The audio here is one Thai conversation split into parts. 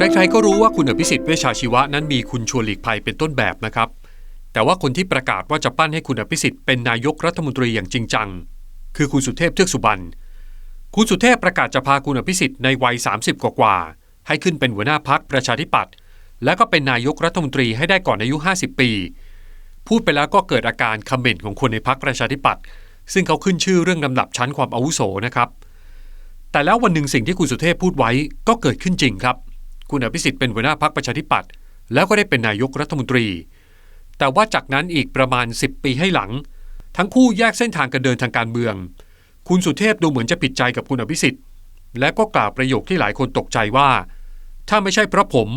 ใครๆก็รู้ว่าคุณอภิสิทธิ์เวชชาชีวะนั้นมีคุณชวนหลีกภัยเป็นต้นแบบนะครับ แต่ว่าคนที่ประกาศว่าจะปั้นให้คุณอภิสิทธิ์เป็นนายกรัฐมนตรีอย่างจริงจัง คือคุณสุเทพเทือกสุบรรณคุณสุเทพประกาศจะพาคุณอภิสิทธิ์ในวัย 30 กว่าๆให้ขึ้นเป็นหัวหน้าพักประชาธิปัตย์และก็เป็นนายกรัฐมนตรีให้ได้ก่อนอายุ 50 ปี พูดไปแล้วก็เกิดอาการคอมเมนต์ของคนในพักประชาธิปัตย์ซึ่งเขาขึ้นชื่อเรื่องลำดับชั้นความอาวุโสนะครับ แต่แล้ววันหนึ่งสิ่งที่คุณสุเทพพูดไว้ก็เกิดขึ้นจริงครับ คุณอภิสิทธิ์เป็นหัวหน้าพักประชาธิปัตย์แล้วก็ได้เป็นนายกรัฐมนตรี แต่ว่าจากนั้นอีกประมาณ 10 ปีให้หลัง ทั้งคู่แยกเส้นทางการเดินทางการเมือง คุณสุเทพดูเหมือนจะผิดใจกับคุณอภิสิทธิ์และก็กล่าวประโยคที่หลายคนตกใจว่า ถ้าไม่ใช่เพราะผม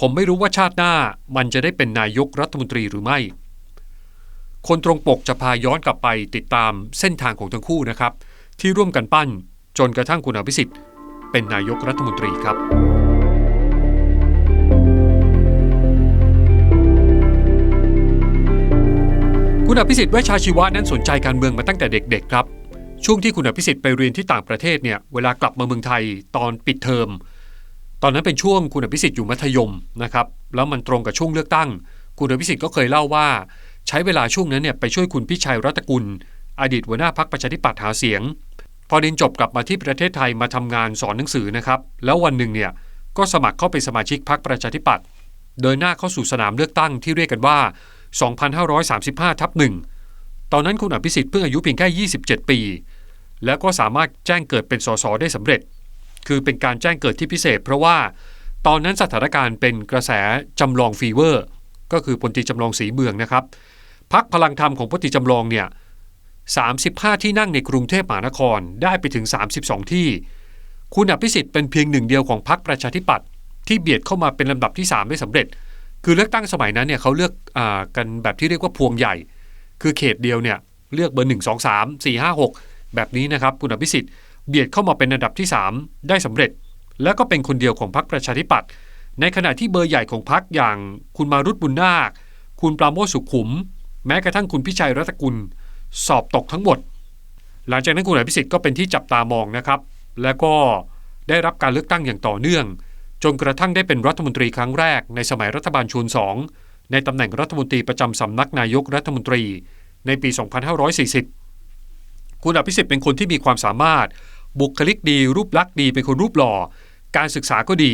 ผมไม่รู้ว่าชาติหน้ามันจะได้เป็นนายกรัฐมนตรีหรือไม่ คนตรงปกจะพาย้อนกลับไปติดตามเส้นทางของทั้งคู่นะครับ ที่ร่วมกันปั้นจนกระทั่งคุณอภิสิทธิ์เป็นนายกรัฐมนตรีครับ คุณอภิสิทธิ์เวชชาชีวะนั้นสนใจการเมืองมาตั้งแต่เด็กๆครับ ช่วงที่คุณอภิสิทธิ์ไปเรียนที่ต่างประเทศเนี่ยเวลากลับมาเมืองไทยตอนปิดเทอม ตอนนั้นเป็นช่วงคุณอภิสิทธิ์อยู่มัธยมนะครับแล้วมันตรงกับช่วงเลือกตั้ง คุณอภิสิทธิ์ก็เคยเล่าว่า ใช้เวลาช่วงนั้นเนี่ยไปช่วยคุณพิชัยรัตกุล อดีตหัวหน้าพักประชาธิปัตย์หาเสียง พอเรียนจบกลับมาที่ประเทศไทยมาทำงานสอนหนังสือนะครับแล้ววันหนึ่งเนี่ยก็สมัครเข้าเป็นสมาชิกพรรคประชาธิปัตย์เดินหน้าเข้าสู่สนามเลือกตั้งที่เรียกกันว่า 2535ทับหนึ่งตอนนั้นคุณอภิสิทธิ์เพิ่งอายุเพียงแค่ 27 ปี แล้วก็สามารถแจ้งเกิดเป็นสสได้สำเร็จ คือเป็นการแจ้งเกิดที่พิเศษ เพราะว่าตอนนั้นสถานการณ์เป็นกระแสจำลองฟีเวอร์ ก็คือพลตีจำลองสีเมืองนะครับพักพลังธรรมของพลตีจำลองเนี่ย35 ที่นั่งในกรุงเทพมหานครได้ไปถึง 32 ที่ คุณอภิสิทธิ์เป็นเพียงหนึ่งเดียวของพรรคประชาธิปัตย์ที่เบียดเข้ามาเป็นลำดับที่ 3 ได้สำเร็จ คือเลือกตั้งสมัยนั้นเนี่ยเขาเลือกอกันแบบที่เรียกว่าพวงใหญ่ คือเขตเดียวเนี่ยเลือกเบอร์ 1 2 3 4 5 6 แบบนี้นะครับคุณอภิสิทธิ์เบียดเข้ามาเป็นอันดับที่ 3 ได้สำเร็จ แล้วก็เป็นคนเดียวของพรรคประชาธิปัตย์ในขณะที่เบอร์ใหญ่ของพรรคอย่างคุณมารุตบุญนาค คุณปราโมชสุขุม แม้กระทั่งคุณพิชัยรัตกุล สอบตกทั้งหมด หลังจากนั้นคุณอภิสิทธิ์ก็เป็นที่จับตามองนะครับ แล้วก็ได้รับการเลือกตั้งอย่างต่อเนื่อง จนกระทั่งได้เป็นรัฐมนตรีครั้งแรกในสมัยรัฐบาลชวนสองในตำแหน่งรัฐมนตรีประจำสำนักนายกรัฐมนตรีในปี 2540 คุณอภิสิทธิ์เป็นคนที่มีความสามารถ บุคลิกดีรูปลักษณ์ดีเป็นคนรูปหล่อ การศึกษาก็ดี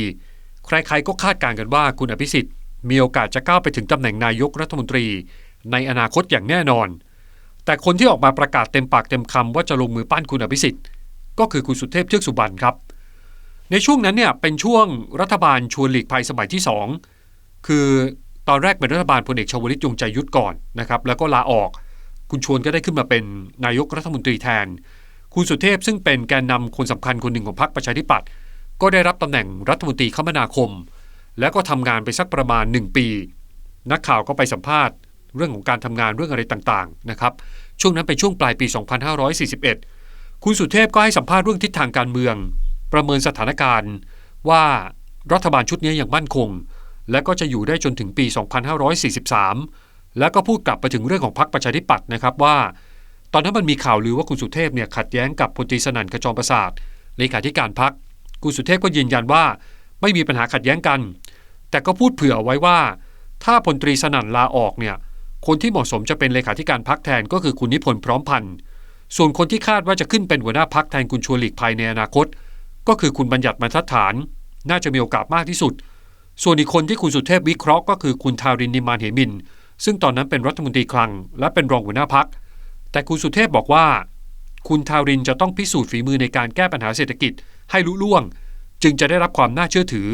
ใครๆก็คาดการณ์กันว่าคุณอภิสิทธิ์มีโอกาสจะก้าวไปถึงตำแหน่งนายกรัฐมนตรี ในอนาคตอย่างแน่นอน แต่คนที่ออกมาประกาศเต็มปากเต็มคำว่าจะลงมือปั้นคุณอภิสิทธิ์ก็คือคุณสุเทพเทือกสุบรรณครับ ในช่วงนั้นเนี่ยเป็นช่วงรัฐบาลชวนหลีกภัยสมัยที่ 2 คือตอนแรกเป็นรัฐบาลพลเอกชวลิตยงใจยุทธก่อนนะครับแล้วก็ลาออก คุณชวนก็ได้ขึ้นมาเป็นนายกรัฐมนตรีแทน คุณสุเทพซึ่งเป็นแกนนำคนสำคัญคนหนึ่งของพรรคประชาธิปัตย์ก็ได้รับตำแหน่งรัฐมนตรีคมนาคม แล้วก็ทำงานไปสักประมาณ 1 ปี นักข่าวก็ไปสัมภาษณ์ เรื่องของการทำงานเรื่องอะไรต่างๆนะครับช่วงนั้นเป็นช่วงปลายปี 2541 คุณสุเทพก็ให้สัมภาษณ์เรื่องทิศทางการเมือง ประเมินสถานการณ์ว่ารัฐบาลชุดนี้ยังมั่นคง และก็จะอยู่ได้จนถึงปี 2543 แล้วก็พูดกลับไปถึงเรื่องของพรรคประชาธิปัตย์นะครับว่า ตอนนั้นมันมีข่าวลือว่าคุณสุเทพเนี่ยขัดแย้งกับพลตรีสนั่นขจรประสาทเลขาธิการพรรคคุณสุเทพก็ยืนยันว่าไม่มีปัญหาขัดแย้งกัน แต่ก็พูดเผื่อไว้ว่า ถ้าพลตรีสนั่นลาออกเนี่ยคนที่เหมาะสมจะเป็นเลขาธิการพรรคแทนก็คือคุณนิพนธ์พร้อมพันธ์ส่วนคนที่คาดว่าจะขึ้นเป็นหัวหน้าพักแทนคุณชวนหลีกภัยในอนาคต ก็คือคุณบัญญัติบรรทัดฐาน น่าจะมีโอกาสมากที่สุด ส่วนอีกคนที่คุณสุเทพวิเคราะห์ก็คือคุณทารินนิมานเหมิน ซึ่งตอนนั้นเป็นรัฐมนตรีคลัง และเป็นรองหัวหน้าพัก แต่คุณสุเทพบอกว่า คุณทารินจะต้องพิสูจน์ฝีมือในการแก้ปัญหาเศรษฐกิจ ให้ลุล่วง จึงจะได้รับความน่าเชื่อถือ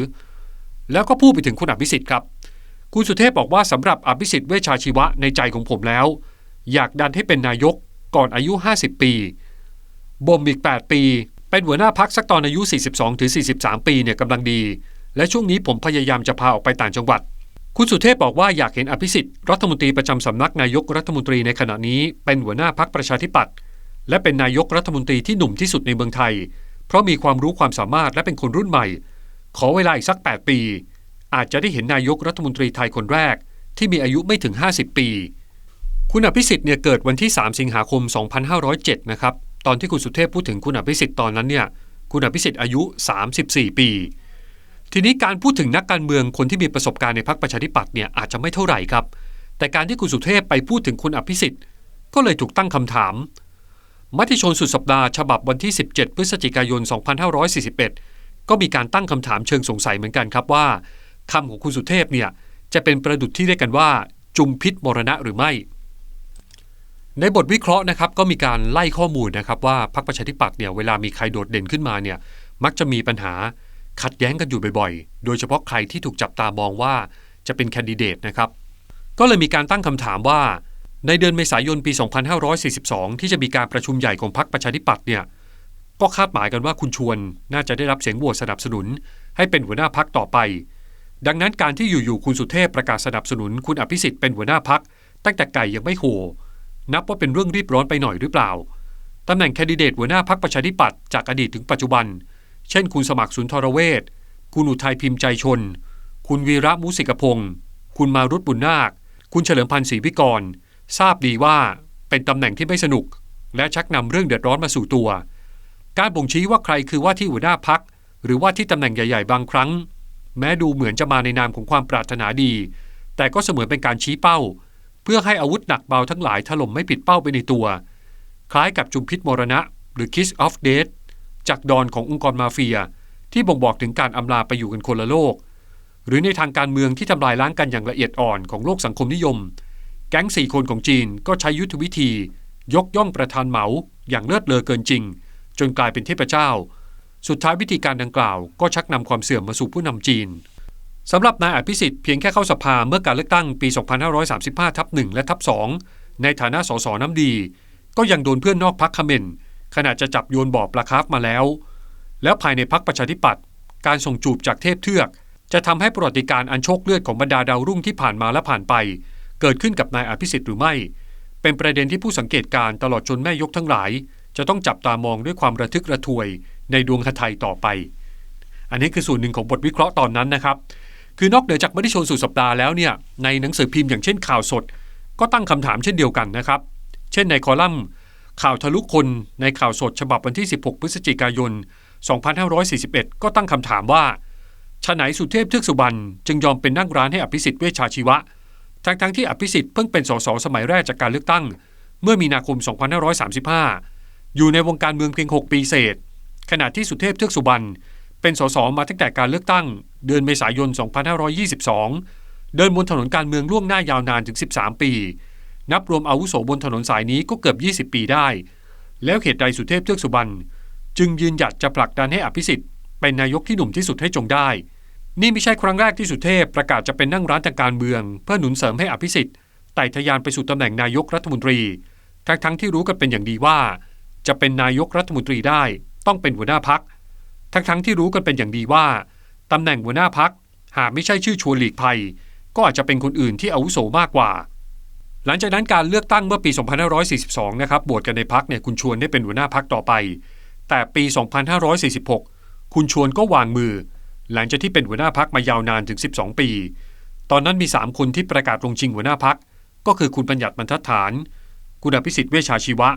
แล้วก็พูดไปถึงคุณอภิสิทธิ์ครับ คุณสุเทพบอกว่าสำหรับอภิสิทธิ์เวชชาชีวะในใจของผมแล้ว อยากดันให้เป็นนายกก่อนอายุ 50 ปีบ่มอีก 8 ปี เป็นหัวหน้าพักสักตอนอายุ 42ถึง43 ปีเนี่ยกำลังดี และช่วงนี้ผมพยายามจะพาออกไปต่างจังหวัด คุณสุเทพบอกว่าอยากเห็นอภิสิทธิ์รัฐมนตรีประจำสำนักนายกรัฐมนตรีในขณะนี้เป็นหัวหน้าพักประชาธิปัตย์และเป็นนายกรัฐมนตรีที่หนุ่มที่สุดในเมืองไทย เพราะมีความรู้ความสามารถและเป็นคนรุ่นใหม่ ขอเวลาอีกสัก 8 ปี อาจจะได้เห็นนายกรัฐมนตรีไทยคนแรก ที่มีอายุไม่ถึง 50 ปี คุณอภิสิทธิ์เนี่ยเกิดวันที่ 3 สิงหาคม 2507 นะครับ ตอนที่คุณสุเทพพูดถึงคุณอภิสิทธิ์ตอนนั้นเนี่ยคุณอภิสิทธิ์อายุ 34 ปี ทีนี้การพูดถึงนักการเมืองคนที่มีประสบการณ์ในพรรคประชาธิปัตย์เนี่ยอาจจะไม่เท่าไหร่ครับ แต่การที่คุณสุเทพไปพูดถึงคุณอภิสิทธิ์ก็เลยถูกตั้งคำถาม มติชนสุดสัปดาห์ฉบับวันที่ 17 พฤศจิกายน 2541 ก็มีการตั้งคำถามเชิงสงสัยเหมือนกันครับว่าคำของคุณสุเทพเนี่ยจะเป็นประดุดที่เรียกกันว่า จุมพิษมรณะหรือไม่ ในบทวิเคราะห์นะครับก็มีการไล่ข้อมูลนะครับว่าพรรคประชาธิปัตย์เนี่ยเวลามีใครโดดเด่นขึ้นมาเนี่ยมักจะมีปัญหาขัดแย้งกันอยู่บ่อยๆ โดยเฉพาะใครที่ถูกจับตามองว่าจะเป็นแคนดิเดตนะครับ ก็เลยมีการตั้งคำถามว่า ในเดือนเมษายนปี 2542 ที่จะมีการประชุมใหญ่ของพรรคประชาธิปัตย์เนี่ยก็คาดหมายกันว่าคุณชวนน่าจะได้รับเสียงโหวตสนับสนุน ให้เป็นหัวหน้าพักต่อไป ดังนั้นการที่อยู่ๆคุณสุเทพประกาศสนับสนุน คุณอภิสิทธิ์เป็นหัวหน้าพักตั้งแต่ไก่ยังไม่โห นับว่าเป็นเรื่องรีบร้อนไปหน่อยหรือเปล่าตำแหน่งแคนดิเดตหัวหน้าพักประชาธิปัตย์จากอดีตถึงปัจจุบัน เช่น คุณสมัครสุนทรเวชคุณอุทัยพิมพ์ใจชน คุณวีระมุสิกพงศ์คุณมารุตบุญนาค คุณเฉลิมพันธ์ศรีพิกร ทราบดีว่าเป็นตำแหน่งที่ไม่สนุก และชักนำเรื่องเดือดร้อนมาสู่ตัว การบ่งชี้ว่าใครคือว่าที่หัวหน้าพัก หรือว่าที่ตำแหน่งใหญ่ ๆ บางครั้ง แม้ดูเหมือนจะมาในนามของความปรารถนาดี แต่ก็เสมือนเป็นการชี้เป้า พื่อให้อาวุธหนักเบาทั้งหลายถล่มไม่ผิดเป้าไปในตัว คล้ายกับจุมพิษมรณะ หรือ Kiss of Death จากดอนขององค์กรมาเฟีย ที่บ่งบอกถึงการอำลาไปอยู่กันคนละโลก หรือในทางการเมืองที่ทำลายล้างกันอย่างละเอียดอ่อนของโลกสังคมนิยม แก๊งสี่คนของจีนก็ใช้ยุทธวิธี ยกย่องประธานเหมา อย่างเลิศเลอเกินจริง จนกลายเป็นเทพเจ้า สุดท้ายวิธีการดังกล่าว ก็ชักนำความเสื่อมมาสู่ผู้นำจีน สำหรับนายอภิสิทธิ์เพียงแค่เข้าสภาเมื่อการเลือกตั้งปี 2535 ทับ1และทับ2ในฐานะสสน้ำดี ก็ยังโดนเพื่อนนอกพักคอมเมนขณะจะจับโยนบ่อปลาคาร์ฟมาแล้ว แล้วภายในพักประชาธิปัตย์การส่งจูบจากเทพเทือก จะทำให้ประวัติการอันโชคเลือดของบรรดาดาวรุ่งที่ผ่านมาและผ่านไป เกิดขึ้นกับนายอภิสิทธิ์หรือไม่ เป็นประเด็นที่ผู้สังเกตการตลอดจนแม่ยกทั้งหลาย จะต้องจับตามองด้วยความระทึกระทวยในดวงคไทยต่อไป อันนี้คือส่วนหนึ่งของบทวิเคราะห์ตอนนั้นนะครับ คือนอกเหนือจากมติชนสุดสัปดาห์แล้วเนี่ยในหนังสือพิมพ์อย่างเช่นข่าวสด ก็ตั้งคำถามเช่นเดียวกันนะครับ เช่นในคอลัมน์ ข่าวทะลุคนในข่าวสดฉบับวันที่ 16 พฤศจิกายน 2541 ก็ตั้งคำถามว่าชะไหนสุเทพเทือกสุบรรณจึงยอมเป็นนั่งร้านให้อภิสิทธิ์เวชชาชีวะ ทั้งๆทที่อภิสิทธิ์เพิ่งเป็นสสสมัยแรกจากการเลือกตั้ง เมื่อมีนาคม 2535 อยู่ในวงการเมืองเพียง 6 ปีเศษ ขณะที่สุเทพเทือกสุบรรณ เป็นสสมาตั้งแต่การเลือกตั้ง เดือนเมษายน 2522 เดินบนถนนการเมืองล่วงหน้ายาวนานถึง 13 ปี นับรวมอาวุโสบนถนนสายนี้ก็เกือบ 20 ปีได้ แล้วเหตุใดสุเทพเทือกสุบรรณจึงยืนหยัดจะผลักดันให้อภิสิทธิ์เป็นนายกที่หนุ่มที่สุดให้จงได้ นี่ไม่ใช่ครั้งแรกที่สุเทพประกาศจะเป็นนั่งร้านทางการเมือง เพื่อหนุนเสริมให้อภิสิทธิ์ไต่ทะยานไปสู่ตำแหน่งนายกรัฐมนตรี ทั้งทั้งที่รู้กันเป็นอย่างดีว่า จะเป็นนายกรัฐมนตรีได้ ต้องเป็นหัวหน้าพัก ทั้งทั้งที่รู้กันเป็นอย่างดีว่าตำแหน่งหัวหน้าพักหากไม่ใช่ชื่อชวนหลีกภัย ก็อาจจะเป็นคนอื่นที่อาวุโสมากกว่า หลังจากนั้นการเลือกตั้งเมื่อปี 2542 นะครับบวชกันในพักเนี่ยคุณชวนได้เป็นหัวหน้าพักต่อไป แต่ปี 2546 คุณชวนก็วางมือ หลังจากที่เป็นหัวหน้าพักมายาวนานถึง 12 ปี ตอนนั้นมี 3 คนที่ประกาศลงชิงหัวหน้าพักก็คือคุณปัญญัติบรรทัดฐาน คุณอภิสิทธิ์เวชชาชีวะ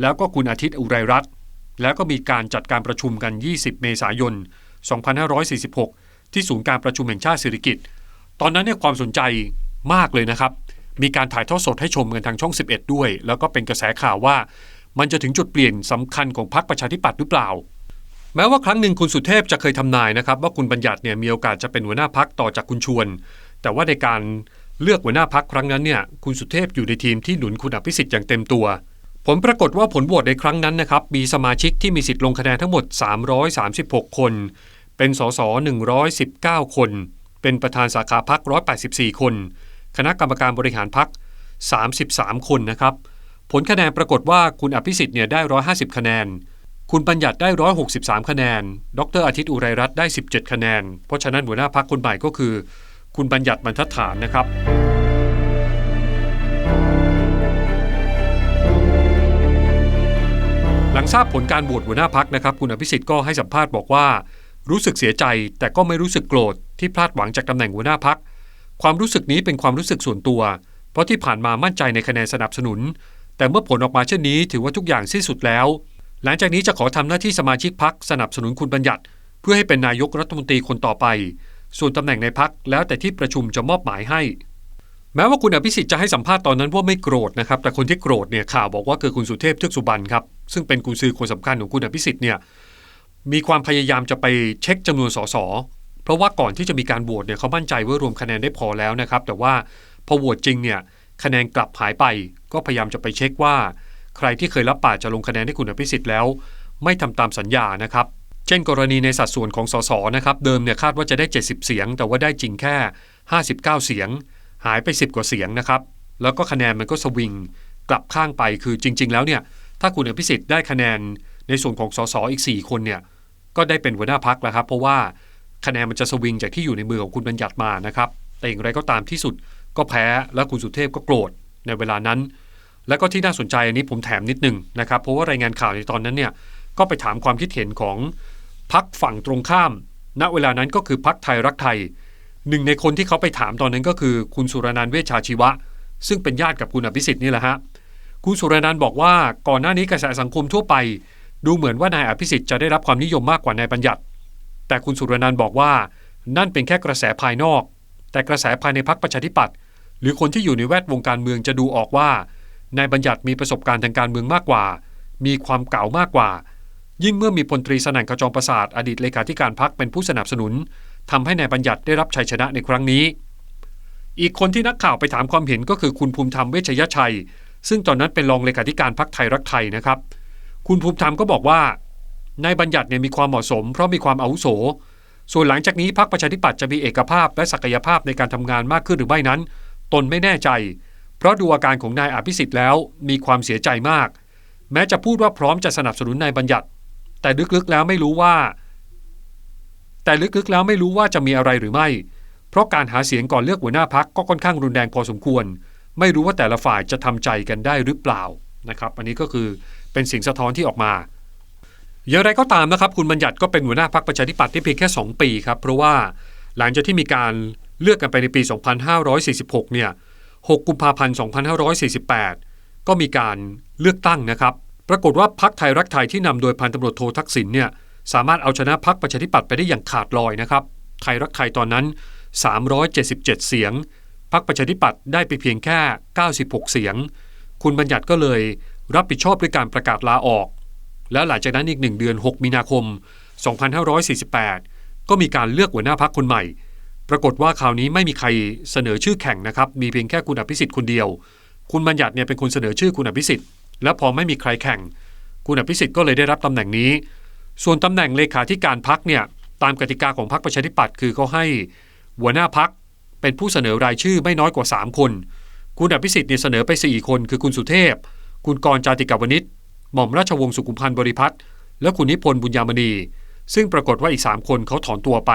แล้วก็คุณอาทิตย์อุไรรัตน์ แล้วก็มีการจัดการประชุมกัน 20 เมษายน 2546 ที่ศูนย์การประชุมแห่งชาติสิริกิตตอนนั้นเนี่ยความสนใจมากเลยนะครับ มีการถ่ายทอดสดให้ชมกันทางช่อง 11 ด้วย แล้วก็เป็นกระแสข่าวว่า มันจะถึงจุดเปลี่ยนสำคัญของพรรคประชาธิปัตย์หรือเปล่า แม้ว่าครั้งหนึ่งคุณสุเทพจะเคยทำนายนะครับ ว่าคุณบัญญัติเนี่ยมีโอกาสจะเป็นหัวหน้าพักต่อจากคุณชวน แต่ว่าในการเลือกหัวหน้าพักครั้งนั้นเนี่ยคุณสุเทพอยู่ในทีมที่หนุนคุณอภิสิทธิ์อย่างเต็มตัว ลปรากฏว่าผลโหวตในครั้งนั้นนะครับมีสมาชิกที่มีสิทธิ์ลงคะแนนทั้งหมด 336 คน เป็นสส119 คน เป็นประธานสาขาพัก184 คน คณะกรรมการบริหารพัก33 คนนะครับ ผลคะแนนปรากฏว่าคุณอภิสิทธิ์เนี่ยได้ 150 คะแนน คุณปัญญัติได้ 163 คะแนน ดรอาทิตย์อุไรรัตน์ได้ 17 คะแนน เพราะฉะนั้นหัวหน้าพักคนใหม่ก็คือ คุณปัญญัติบรรทัดฐานนะครับ ลังทราบผลการโหวตหัวหน้าพักนะครับ คุณอภิสิทธิ์ก็ให้สัมภาษณ์บอกว่า รู้สึกเสียใจแต่ก็ไม่รู้สึกโกรธที่พลาดหวังจากตำแหน่งหัวหน้าพัก ความรู้สึกนี้เป็นความรู้สึกส่วนตัว เพราะที่ผ่านมามั่นใจในคะแนนสนับสนุน แต่เมื่อผลออกมาเช่นนี้ถือว่าทุกอย่างสิ้นสุดแล้ว หลังจากนี้จะขอทำหน้าที่สมาชิกพักสนับสนุนคุณบัญญัติ เพื่อให้เป็นนายกรัฐมนตรีคนต่อไป ส่วนตำแหน่งในพักแล้วแต่ที่ประชุมจะมอบหมายให้ แม้ว่าคุณอภิสิทธิ์จะให้สัมภาษณ์ตอนนั้นว่าไม่โกรธนะครับ แต่คนที่โกรธเนี่ยข่าวบอกว่าคือคุณสุเทพเทือกสุบรรณครับ ซึ่งเป็นกุญซือคนสำคัญของคุณอภิสิทธิ์เนี่ย มีความพยายามจะไปเช็คจำนวนสส เพราะว่าก่อนที่จะมีการโหวตเนี่ยเขามั่นใจว่ารวมคะแนนได้พอแล้วนะครับ แต่ว่าพอโหวตจริงเนี่ยคะแนนกลับหายไป ก็พยายามจะไปเช็คว่า ใครที่เคยรับปากจะลงคะแนนให้คุณอภิสิทธิ์แล้ว ไม่ทำตามสัญญานะครับ เช่น กรณีในสัดส่วนของสสนะครับ เดิมเนี่ยคาดว่าจะได้ 70 เสียง แต่ว่าได้จริงแค่ 59 เสียง หายไป 10 กว่าเสียงนะครับ แล้วก็คะแนนมันก็สวิงกลับข้างไปคือจริง ๆ แล้วเนี่ยถ้าคุณอภิสิทธิ์ได้คะแนนในส่วนของสสอีก 4 คนเนี่ยก็ได้เป็นหัวหน้าพักแล้วครับ เพราะว่าคะแนนมันจะสวิงจากที่อยู่ในมือของคุณบัญญัติมานะครับ แต่อย่างไรก็ตามที่สุดก็แพ้และคุณสุเทพก็โกรธในเวลานั้น แล้วก็ที่น่าสนใจอันนี้ผมแถมนิดนึงนะครับเพราะว่ารายงานข่าวในตอนนั้นเนี่ยก็ไปถามความคิดเห็นของพักฝั่งตรงข้าม ณเวลานั้นก็คือพักไทยรักไทย หนึ่งในคนที่เขาไปถามตอนนั้นก็คือ คุณสุรนันท์เวชชาชีวะ ซึ่งเป็นญาติกับคุณอภิสิทธิ์นี่แหละฮะคุณสุรนันท์บอกว่าก่อนหน้านี้กระแสสังคมทั่วไป ดูเหมือนว่านายอภิสิทธิ์จะได้รับความนิยมมากกว่านายบัญญัติ แต่คุณสุรนันท์บอกว่า นั่นเป็นแค่กระแสภายนอก แต่กระแสภายในพักประชาธิปัตย์หรือคนที่อยู่ในแวดวงการเมืองจะดูออกว่านายบัญญัติมีประสบการณ์ทางการเมืองมากกว่า มีความเก่ามากกว่า ยิ่งเมื่อมีพลตรีสนั่นขจรประสาทอดีตเลขาธิการพักเป็นผู้สนับสนุน ทำให้นายบัญญัติได้รับชัยชนะในครั้งนี้ อีกคนที่นักข่าวไปถามความเห็นก็คือคุณภูมิธรรมเวชยชัย ซึ่งตอนนั้นเป็นรองเลขาธิการพักไทยรักไทยนะครับ คุณภูมิธรรมก็บอกว่านายบัญญัติเนี่ยมีความเหมาะสม เพราะมีความอาวุโส ส่วนหลังจากนี้พักประชาธิปัตย์จะมีเอกภาพและศักยภาพในการทำงานมากขึ้นหรือไม่นั้น ตนไม่แน่ใจ เพราะดูอาการของนายอภิสิทธิ์แล้วมีความเสียใจมาก แม้จะพูดว่าพร้อมจะสนับสนุนนายบัญญัติ แต่ลึกๆแล้วไม่รู้ว่า แต่ลึกๆแล้วไม่รู้ว่าจะมีอะไรหรือไม่ เพราะการหาเสียงก่อนเลือกหัวหน้าพักก็ค่อนข้างรุนแรงพอสมควร ไม่รู้ว่าแต่ละฝ่ายจะทำใจกันได้หรือเปล่านะครับอันนี้ก็คือเป็นสิ่งสะท้อนที่ออกมาอย่างไรก็ตามนะครับคุณบัญญัติก็เป็นหัวหน้าพักประชาธิปัตย์ที่เพียงแค่ 2 ปีครับเพราะว่าหลังจากที่มีการเลือกกันไปในปี 2546 เนี่ย 6 กุมภาพันธ์ 2548 ก็มีการเลือกตั้งนะครับ ปรากฏว่าพักไทยรักไทยที่นำโดยพันตำรวจโททักษิณเนี่ย สามารถเอาชนะพักประชาธิปัตย์ไปได้อย่างขาดลอยนะครับไทยรักไทยตอนนั้น 377 เสียงพักประชาธิปัตย์ได้ไปเพียงแค่ 96 เสียง คุณบัญญัติก็เลยรับผิดชอบด้วยการประกาศลาออก แล้วหลังจากนั้นอีกหนึ่งเดือน 6 มีนาคม 2548 ก็มีการเลือกหัวหน้าพักคนใหม่ ปรากฏว่าคราวนี้ไม่มีใครเสนอชื่อแข่งนะครับ มีเพียงแค่คุณอภิสิทธิ์คนเดียว คุณบัญญัติเนี่ยเป็นคนเสนอชื่อคุณอภิสิทธิ์ และพอไม่มีใครแข่ง คุณอภิสิทธิ์ก็เลยได้รับตำแหน่งนี้ ส่วนตำแหน่งเลขาธิการพักเนี่ยตามกติกาของพรรคประชาธิปัตย์คือเขาให้หัวหน้าพักเป็นผู้เสนอรายชื่อไม่น้อยกว่า 3 คน คุณอภิสิทธิ์เนี่ยเสนอไป 4 คน คือคุณสุเทพ คุณกรจาติกาวนิชหม่อมราชวงศ์สุขุมพันธ์บริพัตรและคุณนิพนธ์บุญยามณี ซึ่งปรากฏว่าอีก 3 คนเขาถอนตัวไป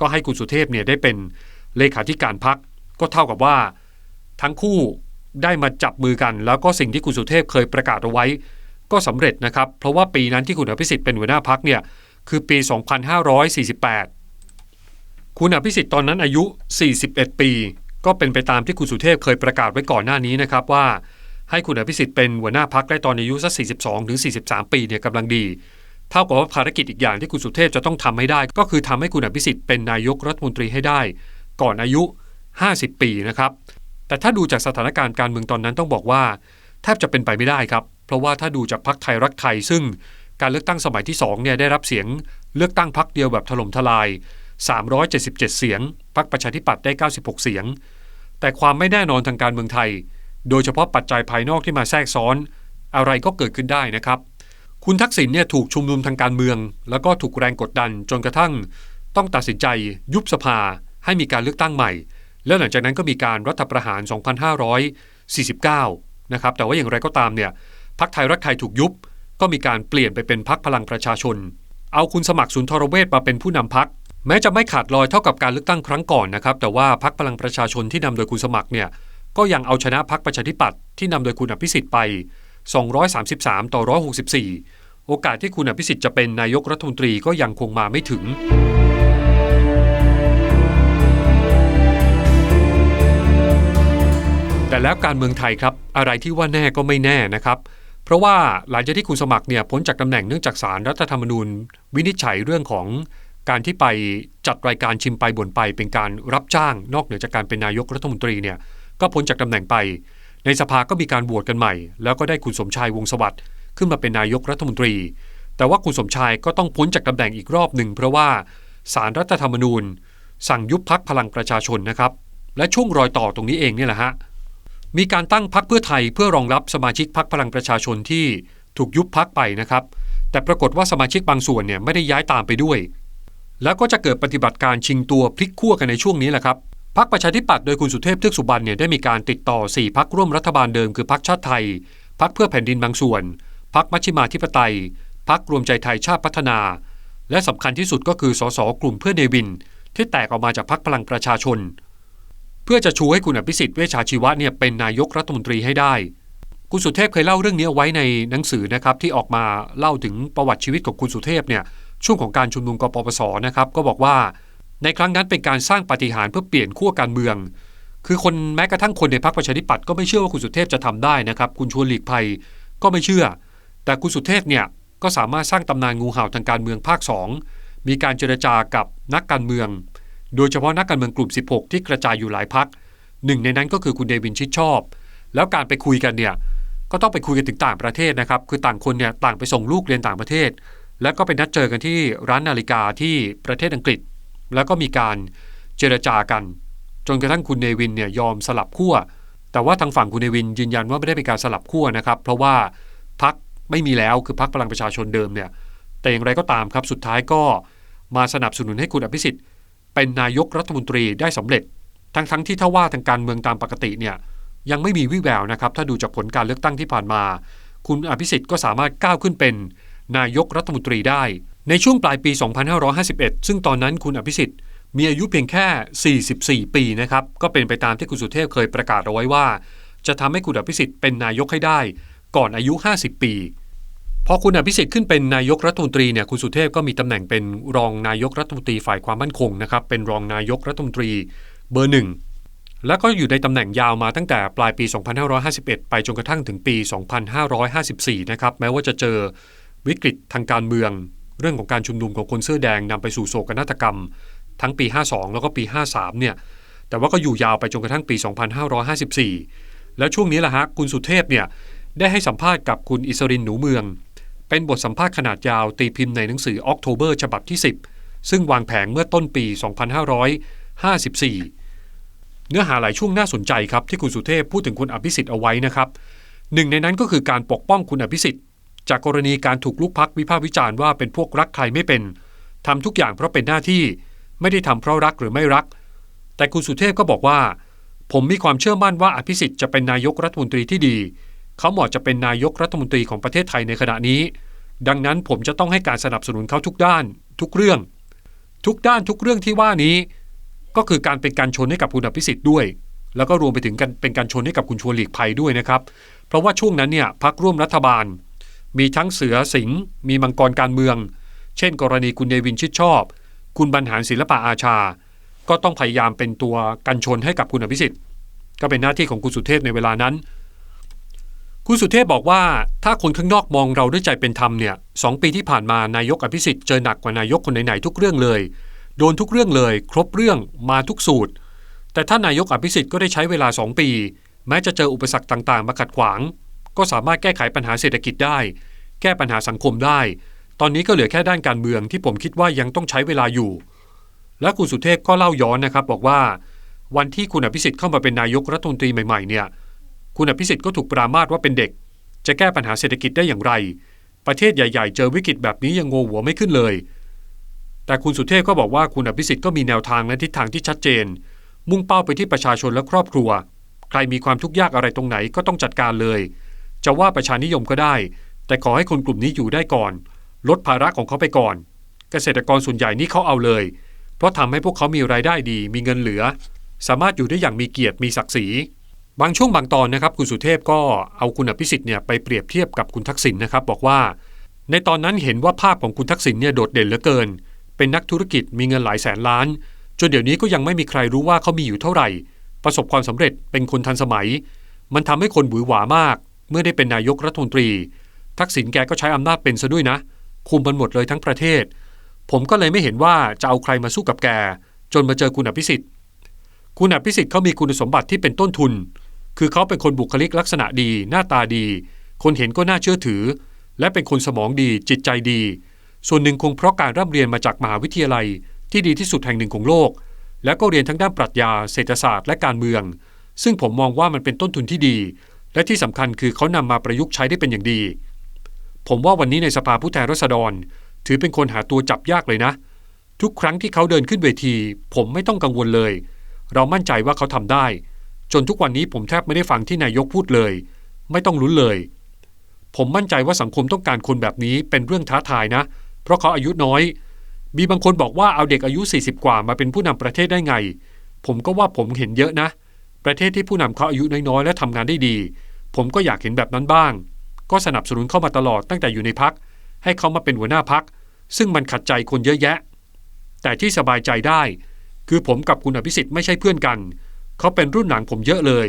ก็ให้คุณสุเทพเนี่ยได้เป็นเลขาธิการพักก็เท่ากับว่า ทั้งคู่ได้มาจับมือกัน แล้วก็สิ่งที่คุณสุเทพเคยประกาศเอาไว้ ก็สำเร็จนะครับ เพราะว่าปีนั้นที่คุณอภิสิทธิ์เป็นหัวหน้าพักเนี่ยคือปี 2548 คุณอภิสิทธิ์ตอนนั้นอายุ 41 ปี ก็เป็นไปตามที่คุณสุเทพเคยประกาศไว้ก่อนหน้านี้นะครับว่า ให้คุณอภิสิทธิ์เป็นหัวหน้าพักได้ตอนอายุสัก 42 ถึง 43 ปีเนี่ยกำลังดี เท่ากับว่าภารกิจอีกอย่างที่คุณสุเทพจะต้องทำให้ได้ ก็คือทำให้คุณอภิสิทธิ์เป็นนายกรัฐมนตรีให้ได้ ก่อนอายุ 50 ปีนะครับ แต่ถ้าดูจากสถานการณ์การเมืองตอนนั้นต้องบอกว่า แทบจะเป็นไปไม่ได้ครับ เพราะว่าถ้าดูจากพักไทยรักไทยซึ่งการเลือกตั้งสมัยที่2เนี่ยได้รับเสียงเลือกตั้งพักเดียวแบบถล่มทลาย 377 เสียงพักประชาธิปัตย์ได้ 96 เสียง แต่ความไม่แน่นอนทางการเมืองไทย โดยเฉพาะปัจจัยภายนอกที่มาแทรกซ้อน อะไรก็เกิดขึ้นได้นะครับ คุณทักษิณเนี่ยถูกชุมนุมทางการเมือง แล้วก็ถูกแรงกดดันจนกระทั่ง ต้องตัดสินใจยุบสภาให้มีการเลือกตั้งใหม่ แล้วหลังจากนั้นก็มีการรัฐประหาร 2549 นะครับแต่ว่าอย่างไรก็ตามเนี่ย พักไทยรักไทยถูกยุบ ก็มีการเปลี่ยนไปเป็นพักพลังประชาชน เอาคุณสมัครสุนทรเวชมาเป็นผู้นำพัก แม้จะไม่ขาดลอยเท่ากับการเลือกตั้งครั้งก่อนนะครับ แต่ว่าพักพลังประชาชนที่นำโดยคุณสมัครเนี่ย ก็ยังเอาชนะพักประชาธิปัตย์ที่นำโดยคุณอภิสิทธิ์ไป 233 ต่อ 164 โอกาสที่คุณอภิสิทธิ์จะเป็นนายกรัฐมนตรีก็ยังคงมาไม่ถึงแต่แล้วการเมืองไทยครับ อะไรที่ว่าแน่ก็ไม่แน่นะครับ เพราะว่าหลังจากที่คุณสมัครเนี่ยพ้นจากตำแหน่งเนื่องจากสารรัฐธรรมนูญ วินิจฉัยเรื่องของการที่ไปจัดรายการชิมไปบ่นไป เป็นการรับจ้างนอกเหนือจากการเป็นนายกรัฐมนตรีเนี่ยก็พ้นจากตำแหน่งไป ในสภาก็มีการโหวตกันใหม่ แล้วก็ได้คุณสมชายวงสวัสดิ์ขึ้นมาเป็นนายกรัฐมนตรี แต่ว่าคุณสมชายก็ต้องพ้นจากตำแหน่งอีกรอบหนึ่งเพราะว่าสารรัฐธรรมนูญ สั่งยุบพักพลังประชาชนนะครับ และช่วงรอยต่อตรงนี้เองเนี่ยแหละฮะ มีการตั้งพักเพื่อไทยเพื่อรองรับสมาชิกพักพลังประชาชนที่ถูกยุบพักไปนะครับ แต่ปรากฏว่าสมาชิกบางส่วนเนี่ยไม่ได้ย้ายตามไปด้วย แล้วก็จะเกิดปฏิบัติการชิงตัวพลิกขั้วกันในช่วงนี้แหละครับพักประชาธิปัตย์โดยคุณสุเทพเทือกสุบรรณเนี่ยได้มีการติดต่อ 4 พักร่วมรัฐบาลเดิมคือพักชาติไทย พักเพื่อแผ่นดินบางส่วน พักมัชฌิมาธิปไตย พักรวมใจไทยชาติพัฒนา และสำคัญที่สุดก็คือสสกลุ่มเพื่อเนวิน ที่แตกออกมาจากพักพลังประชาชน พื่อจะชูให้คุณอภิสิทธิ์เวชชาชีวะเนี่ยเป็นนายกรัฐมนตรีให้ได้ คุณสุเทพเคยเล่าเรื่องนี้เอาไว้ในหนังสือนะครับที่ออกมาเล่าถึงประวัติชีวิตของคุณสุเทพเนี่ยช่วงของการชุมนุมกปปสนะครับก็บอกว่า ในครั้งนั้นเป็นการสร้างปฏิหารเพื่อเปลี่ยนขั้วการเมือง คือคนแม้กระทั่งคนในพรรคประชาธิปัตย์ก็ไม่เชื่อว่าคุณสุเทพจะทำได้นะครับคุณชวนหลีกภัยก็ไม่เชื่อ แต่คุณสุเทพเนี่ยก็สามารถสร้างตำนานงูเห่าทางการเมืองภาค 2 มีการเจรจากับนักการเมือง โดยเฉพาะนักการเมืองกลุ่ม 16 ที่กระจายอยู่หลายพักหนึ่งในนั้นก็คือคุณเดวินชิดชอบ แล้วการไปคุยกันเนี่ยก็ต้องไปคุยกันถึงต่างประเทศนะครับคือต่างคนเนี่ยต่างไปส่งลูกเรียนต่างประเทศ แล้วก็ไปนัดเจอกันที่ร้านนาฬิกาที่ประเทศอังกฤษ แล้วก็มีการเจรจากัน จนกระทั่งคุณเนวินเนี่ยยอมสลับขั้วแต่ว่าทางฝั่งคุณเนวินยืนยันว่าไม่ได้เป็นการสลับขั้วนะครับเพราะว่าพักไม่มีแล้วคือพักพลังประชาชนเดิมเนี่ยแต่อย่างไรก็ตามครับสุดท้ายก็มาสนับสนุนให้คุณอภิสิทธิ์ เป็นนายกรัฐมนตรีได้สำเร็จ ทั้งทั้งที่ถ้าว่าทางการเมืองตามปกติเนี่ยยังไม่มีวิแววนะครับ ถ้าดูจากผลการเลือกตั้งที่ผ่านมา คุณอภิสิทธิ์ก็สามารถก้าวขึ้นเป็น นายกรัฐมนตรีได้ ในช่วงปลายปี 2551 ซึ่งตอนนั้นคุณอภิสิทธิ์มีอายุเพียงแค่ 44 ปีนะครับ ก็เป็นไปตามที่คุณสุเทพเคยประกาศเอาไว้ว่า จะทำให้คุณอภิสิทธิ์เป็นนายกให้ได้ ก่อนอายุ 50 ปี พอคุณอภิสิทธิ์ขึ้นเป็นนายกรัฐมนตรีเนี่ยคุณสุเทพก็มีตำแหน่งเป็นรองนายกรัฐมนตรีฝ่ายความมั่นคงนะครับเป็นรองนายกรัฐมนตรีเบอร์หนึ่งแล้วก็อยู่ในตำแหน่งยาวมาตั้งแต่ปลายปี 2551 ไปจนกระทั่งถึงปี 2554 นะครับแม้ว่าจะเจอวิกฤตทางการเมือง เรื่องของการชุมนุมของคนเสื้อแดงนำไปสู่โศกนาฏกรรม ทั้งปี 52 แล้วก็ปี 53 เนี่ยแต่ว่าก็อยู่ยาวไปจนกระทั่งปี 2554 แล้วช่วงนี้แหละฮะคุณสุเทพเนี่ยได้ให้สัมภาษณ์กับคุณอิสรินหนูเมือง เป็นบทสัมภาษณ์ขนาดยาวตีพิมพ์ในหนังสือออกโทเบอร์ฉบับที่ 10 ซึ่งวางแผงเมื่อต้นปี 2554 เนื้อหาหลายช่วงน่าสนใจครับที่คุณสุเทพพูดถึงคุณอภิสิทธิ์เอาไว้นะครับหนึ่งในนั้นก็คือการปกป้องคุณอภิสิทธิ์ จากกรณีการถูกลูกพักวิพากษ์วิจารณ์ว่าเป็นพวกรักใครไม่เป็นทำทุกอย่างเพราะเป็นหน้าที่ ไม่ได้ทำเพราะรักหรือไม่รัก แต่คุณสุเทพก็บอกว่า ผมมีความเชื่อมั่นว่าอภิสิทธิ์จะเป็นนายกรัฐมนตรีที่ดี เขาเหมาะจะเป็นนายกรัฐมนตรีของประเทศไทยในขณะนี้ ดังนั้นผมจะต้องให้การสนับสนุนเขาทุกด้าน ทุกเรื่อง ทุกด้านทุกเรื่องที่ว่านี้ ก็คือการเป็นการชนให้กับคุณอภิสิทธิ์ด้วย แล้วก็รวมไปถึงกันเป็นการชนให้กับคุณชวนหลีกภัยด้วยนะครับ เพราะว่าช่วงนั้นเนี่ยพักร่วมรัฐบาล มีทั้งเสือสิงห์มีมังกรการเมือง เช่น กรณีคุณเดวินชิดชอบ คุณบรรหารศิลปะอาชา ก็ต้องพยายามเป็นตัวกันชนให้กับคุณอภิสิทธิ์ก็เป็นหน้าที่ของคุณสุเทพในเวลานั้น คุณสุเทพบอกว่าถ้าคนข้างนอกมองเราด้วยใจเป็นธรรมเนี่ยสองปีที่ผ่านมานายกอภิสิทธิ์เจอหนักกว่านายกคนไหนๆทุกเรื่องเลย โดนทุกเรื่องเลย ครบเรื่องมาทุกสูตร แต่ท่านนายกอภิสิทธิ์ก็ได้ใช้เวลา 2 ปี แม้จะเจออุปสรรคต่างๆ มาขัดขวาง ก็สามารถแก้ไขปัญหาเศรษฐกิจได้ แก้ปัญหาสังคมได้ ตอนนี้ก็เหลือแค่ด้านการเมืองที่ผมคิดว่ายังต้องใช้เวลาอยู่ และคุณสุเทพก็เล่าย้อนนะครับบอกว่า วันที่คุณอภิสิทธิ์เข้ามาเป็นนายกรัฐมนตรีใหม่ๆเนี่ย คุณอภิสิทธิ์ก็ถูกปรามาสว่าเป็นเด็ก จะแก้ปัญหาเศรษฐกิจได้อย่างไร ประเทศใหญ่ ๆ เจอวิกฤตแบบนี้ยังโงหัวไม่ขึ้นเลย แต่คุณสุเทพก็บอกว่าคุณอภิสิทธิ์ก็มีแนวทางและทิศทางที่ชัดเจน มุ่งเป้าไปที่ประชาชนและครอบครัว ใครมีความทุกข์ยากอะไรตรงไหนก็ต้องจัดการเลย จะว่าประชานิยมก็ได้ แต่ขอให้คนกลุ่มนี้อยู่ได้ก่อน ลดภาระของเขาไปก่อน เกษตรกรส่วนใหญ่นี่เขาเอาเลย เพราะทำให้พวกเขามีรายได้ดี มีเงินเหลือ สามารถอยู่ได้อย่างมีเกียรติมีศักดิ์ศรี บางช่วงบางตอนนะครับคุณสุเทพก็เอาคุณอภิสิทธิ์เนี่ยไปเปรียบเทียบกับคุณทักษิณนนะครับ บอกว่า ในตอนนั้นเห็นว่าภาพของคุณทักษิณเนี่ยโดดเด่นเหลือเกิน เป็นนักธุรกิจมีเงินหลายแสนล้าน จนเดี๋ยวนี้ก็ยังไม่มีใครรู้ว่าเขามีอยู่เท่าไหร่ ประสบความสำเร็จเป็นคนทันสมัย มันทำให้คนหวือหวามาก เมื่อได้เป็นนายกรัฐมนตรี ทักษิณแกก็ใช้อำนาจเป็นซะด้วยนะ คุมมันหมดเลยทั้งประเทศ ผมก็เลยไม่เห็นว่าจะเอาใครมาสู้กับแกจนมาเจอคุณอภิสิทธิ์คุณอภิสิทธิ์เขามีคุณสมบัติที่เป็นต้นทุน คือเขาเป็นคนบุคลิกลักษณะดี หน้าตาดี คนเห็นก็น่าเชื่อถือ และเป็นคนสมองดีจิตใจดี ส่วนหนึ่งคงเพราะการร่ำเรียนมาจากมหาวิทยาลัย ที่ดีที่สุดแห่งหนึ่งของโลก และก็เรียนทั้งด้านปรัชญา เศรษฐศาสตร์และการเมือง ซึ่งผมมองว่ามันเป็นต้นทุนที่ดี และที่สำคัญคือเขานำมาประยุกต์ใช้ได้เป็นอย่างดี ผมว่าวันนี้ในสภาผู้แทนราษฎร ถือเป็นคนหาตัวจับยากเลยนะ ทุกครั้งที่เขาเดินขึ้นเวที ผมไม่ต้องกังวลเลย เรามั่นใจว่าเขาทำได้ จนทุกวันนี้ผมแทบไม่ได้ฟังที่นายกพูดเลย ไม่ต้องลุ้นเลย ผมมั่นใจว่าสังคมต้องการคนแบบนี้เป็นเรื่องท้าทายนะ เพราะเขาอายุน้อย มีบางคนบอกว่าเอาเด็กอายุ 40 กว่ามาเป็นผู้นำประเทศได้ไง ผมก็ว่าผมเห็นเยอะนะ ประเทศที่ผู้นำเขาอายุน้อยๆและทำงานได้ดี ผมก็อยากเห็นแบบนั้นบ้าง ก็สนับสนุนเข้ามาตลอดตั้งแต่อยู่ในพักให้เขามาเป็นหัวหน้าพัก ซึ่งมันขัดใจคนเยอะแยะ แต่ที่สบายใจได้ คือผมกับคุณอภิสิทธิ์ไม่ใช่เพื่อนกัน เขาเป็นรุ่นหลังผมเยอะเลย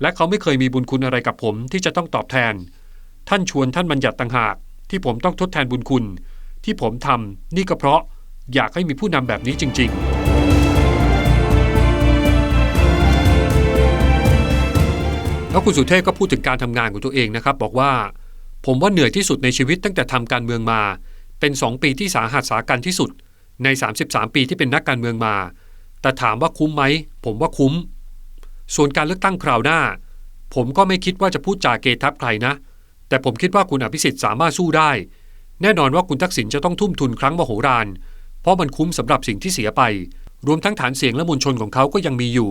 และเขาไม่เคยมีบุญคุณอะไรกับผมที่จะต้องตอบแทน ท่านชวนท่านบัญญัติต่างหาก ที่ผมต้องทดแทนบุญคุณ ที่ผมทำนี่ก็เพราะอยากให้มีผู้นำแบบนี้จริง ๆแล้วคุณสุเทพก็พูดถึงการทำงานของตัวเองนะครับ บอกว่า ผมว่าเหนื่อยที่สุดในชีวิตตั้งแต่ทำการเมืองมา เป็น 2 ปีที่สาหัสสากันที่สุด ใน 33 ปีที่เป็นนักการเมืองมา แต่ถามว่าคุ้มไหม ผมว่าคุ้ม ส่วนการเลือกตั้งคราวหน้า ผมก็ไม่คิดว่าจะพูดจาเกทับใครนะ แต่ผมคิดว่าคุณอภิสิทธิ์สามารถสู้ได้ แน่นอนว่าคุณทักษิณจะต้องทุ่มทุนครั้งมโหฬารเพราะมันคุ้มสำหรับสิ่งที่เสียไป รวมทั้งฐานเสียงและมวลชนของเขาก็ยังมีอยู่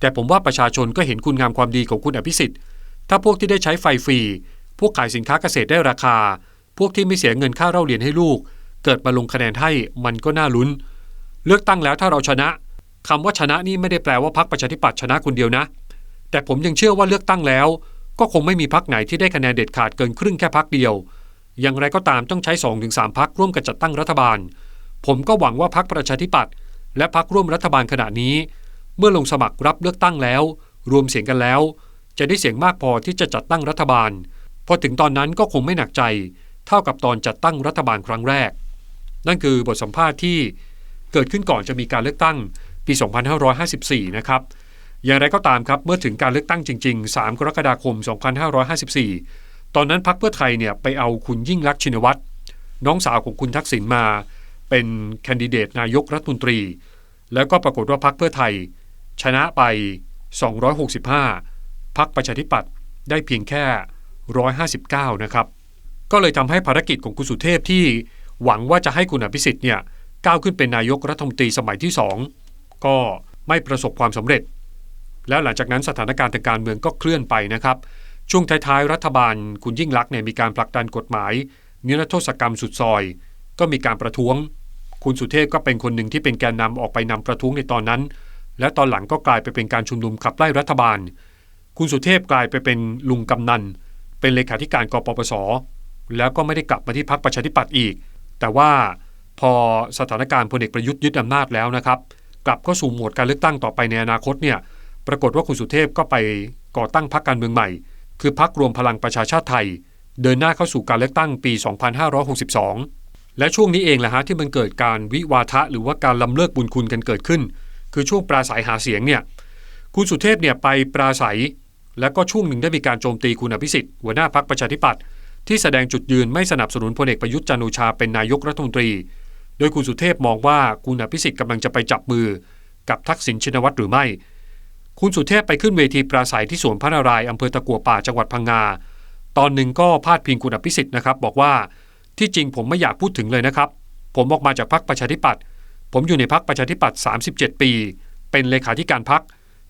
แต่ผมว่าประชาชนก็เห็นคุณงามความดีของคุณอภิสิทธิ์ ถ้าพวกที่ได้ใช้ไฟฟรี พวกขายสินค้าเกษตรได้ราคา พวกที่ไม่เสียเงินค่าเล่าเรียนให้ลูก เกิดมาลงคะแนนให้มันก็น่าลุ้น เลือกตั้งแล้วถ้าเราชนะ คำว่าชนะนี่ไม่ได้แปลว่าพรรคประชาธิปัตย์ชนะคนเดียวนะ แต่ผมยังเชื่อว่าเลือกตั้งแล้ว ก็คงไม่มีพรรคไหนที่ได้คะแนนเด็ดขาดเกินครึ่งแค่พรรคเดียว อย่างไรก็ตามต้องใช้ 2-3พรรคร่วมกันจัดตั้งรัฐบาล ผมก็หวังว่าพรรคประชาธิปัตย์และพรรคร่วมรัฐบาลขณะนี้ เมื่อลงสมัครรับเลือกตั้งแล้ว รวมเสียงกันแล้ว จะได้เสียงมากพอที่จะจัดตั้งรัฐบาลพอถึงตอนนั้นก็คงไม่หนักใจ เท่ากับตอนจัดตั้งรัฐบาลครั้งแรก นั่นคือบทสัมภาษณ์ที่เกิดขึ้นก่อนจะมีการเลือกตั้ง ปี 2554 นะครับ อย่างไรก็ตามครับ เมื่อถึงการเลือกตั้งจริง ๆ 3 กรกฎาคม 2554 ตอนนั้นพรรคเพื่อไทยเนี่ยไปเอาคุณยิ่งรักษณ์ชินวัตรน้องสาวของคุณทักษิณมา เป็นแคนดิเดตนายกรัฐมนตรี แล้วก็ปรากฏว่าพรรคเพื่อไทย ชนะไป 265พรรคประชาธิปัตย์ได้เพียงแค่ 159 นะครับ ก็เลยทำให้ภารกิจของคุณสุเทพที่หวังว่าจะให้คุณอภิสิทธิ์เนี่ยก้าวขึ้นเป็นนายกรัฐมนตรีสมัยที่ 2 ก็ไม่ประสบความสำเร็จ แล้วหลังจากนั้นสถานการณ์ทางการเมืองก็เคลื่อนไปนะครับ ช่วงท้ายๆ รัฐบาลคุณยิ่งลักษณ์เนี่ยมีการผลักดันกฎหมาย นิรโทษกรรมสุดซอย ก็มีการประท้วง คุณสุเทพก็เป็นคนหนึ่งที่เป็นแกนนำออกไปนำประท้วงในตอนนั้น และตอนหลังก็กลายไปเป็นการชุมนุมขับไล่รัฐบาล คุณสุเทพกลายไปเป็นลุงกำนัน เป็นเลขาธิการกปปส แล้วก็ไม่ได้กลับมาที่พรรคประชาธิปัตย์อีก แต่ว่าพอสถานการณ์พลเอกประยุทธ์ยึดอำนาจแล้วนะครับ กลับเข้าสู่โหมดการเลือกตั้งต่อไปในอนาคตเนี่ยปรากฏว่าคุณสุเทพก็ไปก่อตั้งพรรคการเมืองใหม่ คือพรรครวมพลังประชาชาติไทย เดินหน้าเข้าสู่การเลือกตั้งปี 2562 และช่วงนี้เองแหละฮะที่มันเกิดการวิวาทะหรือว่าการลำเลิกบุญคุณกันเกิดขึ้น คือช่วงปราศัยหาเสียงเนี่ยคุณสุเทพเนี่ยไปปราศัย แล้วก็ช่วงหนึ่งได้มีการโจมตีคุณอภิสิทธิ์หัวหน้าพรรคประชาธิปัตย์ที่แสดงจุดยืนไม่สนับสนุนพลเอกประยุทธ์จันโอชาเป็นนายกรัฐมนตรี โดยคุณสุเทพมองว่าคุณอภิสิทธิ์กำลังจะไปจับมือ กับทักษิณชินวัตรหรือไม่ คุณสุเทพไปขึ้นเวทีปราศัยที่สวนพระนารายณ์อำเภอตะกัวป่าจังหวัดพังงา ตอนหนึ่งก็พาดพิงคุณอภิสิทธิ์นะครับ บอกว่าที่จริงผมไม่อยากพูดถึงเลยนะครับ ผมออกมาจากพรรคประชาธิปัตย์ผมอยู่ในพรรคประชาธิปัตย์37 ปี เป็นเลขาธิการพรรค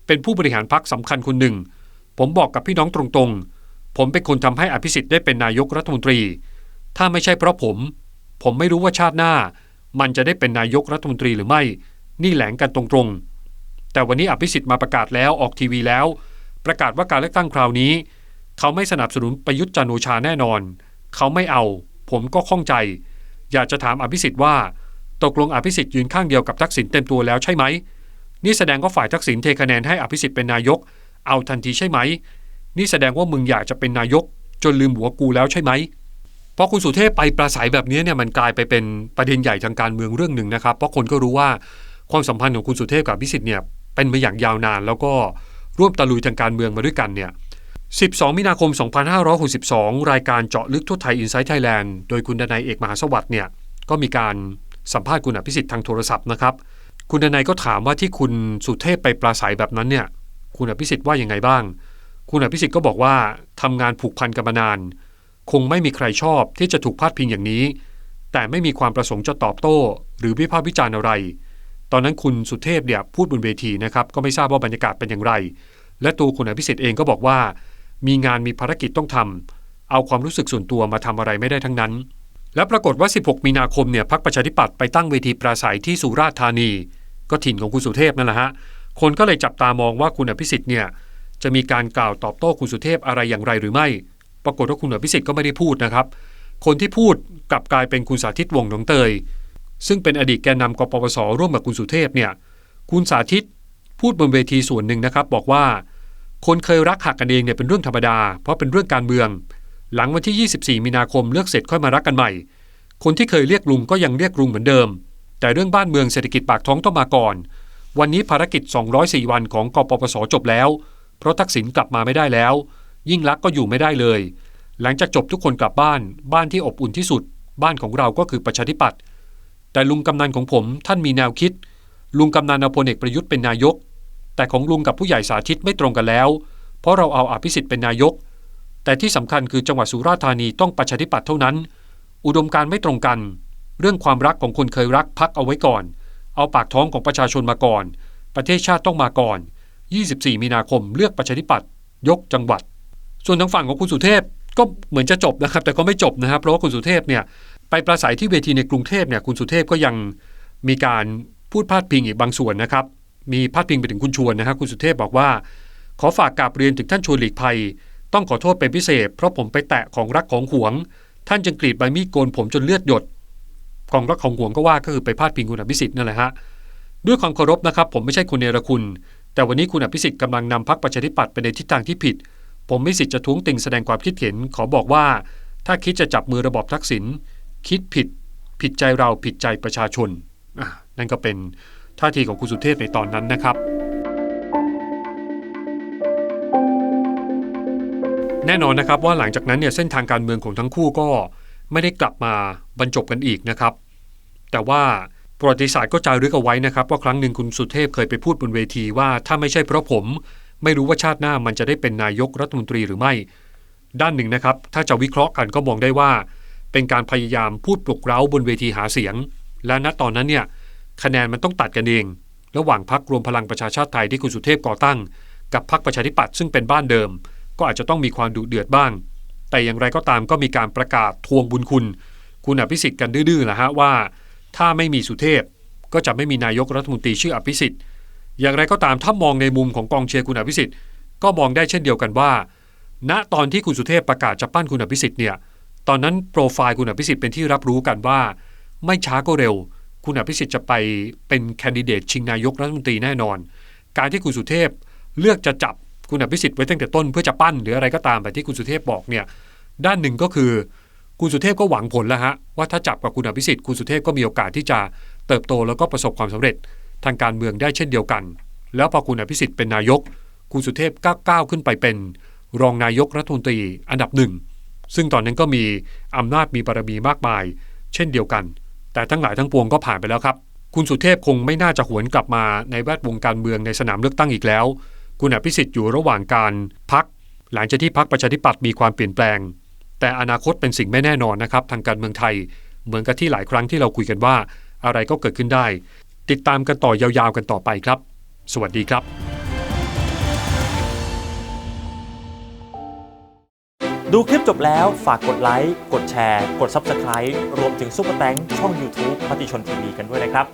เป็นผู้บริหารพรรคสำคัญคนหนึ่ง ผมบอกกับพี่น้องตรงๆ ผมเป็นคนทำให้อภิสิทธิ์ได้เป็นนายกรัฐมนตรี ถ้าไม่ใช่เพราะผม ผมไม่รู้ว่าชาติหน้า มันจะได้เป็นนายกรัฐมนตรีหรือไม่ นี่แหลงกันตรงๆ แต่วันนี้อภิสิทธิ์มาประกาศแล้วออกทีวีแล้ว ประกาศว่าการเลือกตั้งคราวนี้ เขาไม่สนับสนุนประยุทธ์จันโอชาแน่นอน เขาไม่เอา ผมก็ข้องใจ อยากจะถามอภิสิทธิ์ว่า ตกลงอภิสิทธิ์ยืนข้างเดียวกับทักษิณเต็มตัวแล้วใช่ไหม นี่แสดงว่าฝ่ายทักษิณเทคะแนนให้อภิสิทธิ์เป็นนายก เอาทันทีใช่ไหม นี่แสดงว่ามึงอยากจะเป็นนายก จนลืมหัวกูแล้วใช่ไหม พอคุณสุเทพไปปราศัยแบบนี้เนี่ยมันกลายไปเป็นประเด็นใหญ่ทางการเมืองเรื่องหนึ่งนะครับ เพราะคนก็รู้ว่าความสัมพันธ์ของคุณสุเทพกับพิสิทธิ์เนี่ยเป็นมาอย่างยาวนาน แล้วก็ร่วมตะลุยทางการเมืองมาด้วยกันเนี่ย 12 มีนาคม 2562 รายการเจาะลึกทั่วไทยอินไซต์ไทยแลนด์โดยคุณดนายเอกมหาสวัสดิ์เนี่ยก็มีการสัมภาษณ์คุณอภิสิทธิ์ทางโทรศัพท์นะครับ คุณดนายก็ถามว่าที่คุณสุเทพไปปราศัยแบบนั้นเนี่ยคุณอภิสิทธิ์ว่ายังไงบ้าง คุณอภิสิทธิ์ก็บอกว่าทำงานผูกพันกันมานาน คงไม่มีใครชอบที่จะถูกพาดพิงอย่างนี้ แต่ไม่มีความประสงค์จะตอบโต้ หรือวิพากษ์วิจารณ์อะไร ตอนนั้นคุณสุเทพเนี่ยพูดบนเวทีนะครับก็ไม่ทราบว่าบรรยากาศเป็นอย่างไร และตัวคุณอภิสิทธิ์เองก็บอกว่า มีงานมีภารกิจต้องทำเอาความรู้สึกส่วนตัวมาทำอะไรไม่ได้ทั้งนั้น และปรากฏว่า 16 มีนาคมเนี่ยพักประชาธิปัตย์ไปตั้งเวทีปราศัยที่สุราษฎร์ธานี ก็ถิ่นของคุณสุเทพนั่นแหละฮะคนก็เลยจับตามองว่าคุณอภิสิทธิ์เนี่ยจะมีการกล่าวตอบโต้คุณสุเทพอะไรอย่างไรหรือไม่ ปรากฏว่าคุณอภิสิทธิ์ก็ไม่ได้พูดนะครับ คนที่พูดกลับกลายเป็นคุณสาธิตวงศ์หนองเตย ซึ่งเป็นอดีตแกนนำกปปสร่วมกับคุณสุเทพเนี่ยคุณสาธิตพูดบนเวทีส่วนหนึ่งนะครับ บอกว่า คนเคยรักหักกันเองเนี่ยเป็นเรื่องธรรมดา เพราะเป็นเรื่องการเมือง หลังวันที่ 24 มีนาคมเลือกเสร็จค่อยมารักกันใหม่ คนที่เคยเรียกลุงก็ยังเรียกลุงเหมือนเดิม แต่เรื่องบ้านเมืองเศรษฐกิจปากท้องต้องมาก่อน วันนี้ภารกิจ 204 วันของกปปสจบแล้ว เพราะทักษิณกลับมาไม่ได้แล้ว ยิ่งลักษณ์ก็อยู่ไม่ได้เลย หลังจากจบทุกคนกลับบ้าน บ้านที่อบอุ่นที่สุด บ้านของเราก็คือประชาธิปัตย์แต่ลุงกำนันของผมท่านมีแนวคิด ลุงกำนันเอาพลเอกประยุทธ์เป็นนายก แต่ของลุงกับผู้ใหญ่สาธิตไม่ตรงกันแล้ว เพราะเราเอาอภิสิทธิ์เป็นนายก แต่ที่สำคัญคือจังหวัดสุราษฎร์ธานีต้องประชาธิปัตย์เท่านั้น อุดมการไม่ตรงกัน เรื่องความรักของคนเคยรักพักเอาไว้ก่อน เอาปากท้องของประชาชนมาก่อน ประเทศชาติต้องมาก่อน 24 มีนาคมเลือกประชาธิปัตย์ยกจังหวัด ส่วนทางฝั่งของคุณสุเทพก็เหมือนจะจบนะครับ แต่ก็ไม่จบนะครับ เพราะว่าคุณสุเทพเนี่ยไปปราศัยที่เวทีในกรุงเทพเนี่ยคุณสุเทพก็ยังมีการพูดพาดพิงอีกบางส่วนนะครับ มีพาดพิงไปถึงคุณชวนนะครับคุณสุเทพบอกว่า ขอฝากกราบเรียนถึงท่านชวนหลีกภัย ต้องขอโทษเป็นพิเศษ เพราะผมไปแตะของรักของหวง ท่านจึงกรีดใบมีดโกนผมจนเลือดหยดของรักของหวงก็ว่าก็คือไปพาดพิงคุณอภิสิทธิ์นั่นแหละฮะด้วยความเคารพนะครับ ผมไม่ใช่คุณเนรคุณ แต่วันนี้คุณอภิสิทธิ์กำลังนำพรรคประชาธิปัตย์ไปในทิศทางที่ผิด ผมไม่สิทธิ์จะท้วงติงแสดงความคิดเห็น ขอบอกว่า ถ้าคิดจะจับมือระบอบทักษิณคิดผิด ผิดใจเราผิดใจประชาชนนั่นก็เป็นท่าทีของคุณสุเทพในตอนนั้นนะครับ แน่นอนนะครับว่าหลังจากนั้นเนี่ยเส้นทางการเมืองของทั้งคู่ก็ไม่ได้กลับมาบรรจบกันอีกนะครับ แต่ว่าประวัติศาสตร์ก็จารึกเอาไว้นะครับ ว่าครั้งหนึ่งคุณสุเทพเคยไปพูดบนเวทีว่าถ้าไม่ใช่เพราะผม ไม่รู้ว่าชาติหน้ามันจะได้เป็นนายกรัฐมนตรีหรือไม่ ด้านหนึ่งนะครับ ถ้าจะวิเคราะห์กันก็มองได้ว่า เป็นการพยายามพูดปลุกเร้าบนเวทีหาเสียง และณตอนนั้นเนี่ยคะแนนมันต้องตัดกันเอง ระหว่างพักรวมพลังประชาชาติไทยที่คุณสุเทพก่อตั้ง กับพักประชาธิปัตย์ซึ่งเป็นบ้านเดิม ก็อาจจะต้องมีความดุเดือดบ้าง แต่อย่างไรก็ตามก็มีการประกาศทวงบุญคุณ คุณอภิสิทธิ์กันดื้อๆแหละฮะว่า ถ้าไม่มีสุเทพก็จะไม่มีนายกรัฐมนตรีชื่ออภิสิทธิ์ อย่างไรก็ตามถ้ามองในมุมของกองเชียร์คุณอภิสิทธิ์ก็มองได้เช่นเดียวกันว่า ณตอนที่คุณสุเทพประกาศจะปั้นคุณอภิสิทธิ์เนี่ยตอนนั้นโปรไฟล์คุณอภิสิทธิ์เป็นที่รับรู้กันว่า ไม่ช้าก็เร็ว คุณอภิสิทธิ์จะไปเป็นแคนดิเดตชิงนายกรัฐมนตรีแน่นอน การที่คุณสุเทพเลือกจะจับคุณอภิสิทธิ์ไว้ตั้งแต่ต้นเพื่อจะปั้นหรืออะไรก็ตามแบบที่คุณสุเทพบอกเนี่ยด้านหนึ่งก็คือคุณสุเทพก็หวังผลแล้วฮะว่าถ้าจับกับคุณอภิสิทธิ์คุณสุเทพก็มีโอกาสที่จะเติบโตแล้วก็ประสบความสำเร็จ ทางการเมืองได้เช่นเดียวกัน แล้วพอคุณอภิสิทธิ์เป็นนายก คุณสุเทพก็ก้าวขึ้นไปเป็น รองนายกรัฐมนตรีอันดับหนึ่ง ซึ่งตอนนั้นก็มีอำนาจมีบารมีมากมาย เช่นเดียวกัน แต่ทั้งหลายทั้งปวงก็ผ่านไปแล้วครับ คุณสุเทพคงไม่น่าจะหวนกลับมาในแวดวงการเมืองในสนามเลือกตั้งอีกแล้ว คุณอภิสิทธิ์อยู่ระหว่างการพัก หลังจากที่พักประชาธิปัตย์มีความเปลี่ยนแปลง แต่อนาคตเป็นสิ่งไม่แน่นอนนะครับทางการเมืองไทย เหมือนกับที่หลายครั้งที่เราคุยกันว่า อะไรก็เกิดขึ้นได้ ติดตามกันต่อยาวๆกันต่อไปครับ สวัสดีครับ ดูคลิปจบแล้วฝากกดไลค์ กดแชร์ กด Subscribe รวมถึงซุปเปอร์แตงช่อง YouTube มติชนทีวีกันด้วยนะครับ